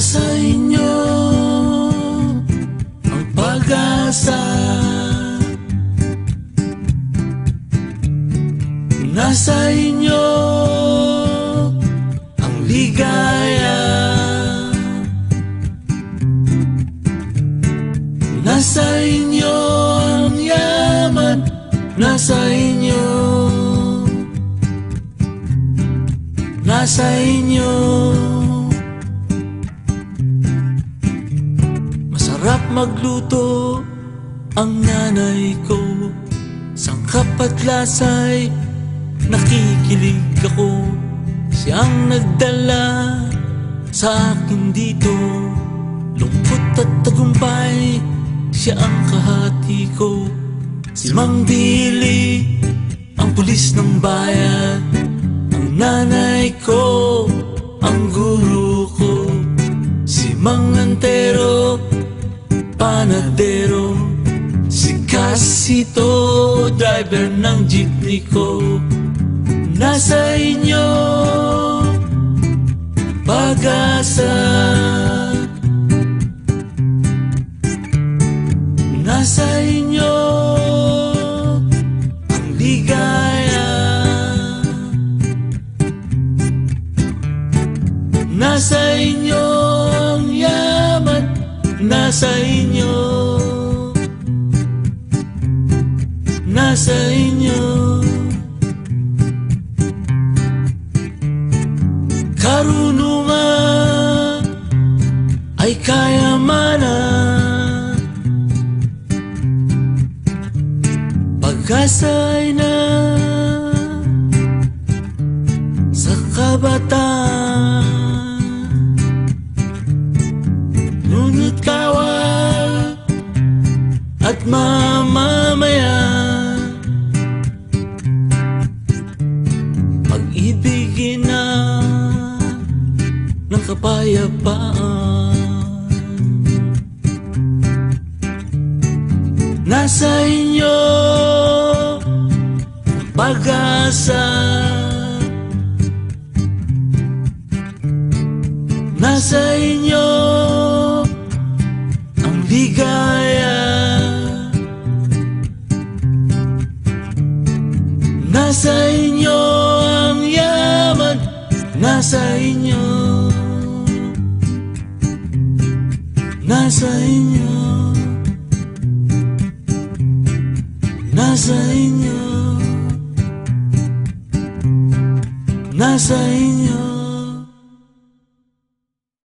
Nasa inyo. Ang pag-asa Nasa inyo ang ligaya. Nasa inyo ang yaman. Nasa inyo. Nasa inyo Masarap magluto ang nanay ko. Sangkap at lasa'y nakikilig ako. Siyang nagdala sa akin dito. Lungkot at tagumpay, siya ang kahati ko. Si Mang Dili, ang pulis ng bayan. Ang nanay ko, ang guru ko. Si Mang Antero, panadero Si Casito, driver ng jeepney ko. Nasa inyo pag-asa. Nasa inyo ang ligaya. Nasa inyo ang yaman Nasa inyo Nasa inyo. Karunungan ay kayamanan Pag-asa ay na sa kabataan. Ngunit kawal at mamamayan ng kapayapaan. Nasa inyo pag-asa. Nasa inyo ang ligaya. Nasa inyo ang yaman. Nasa inyo Nasa inyo Nasa inyo Nasa inyo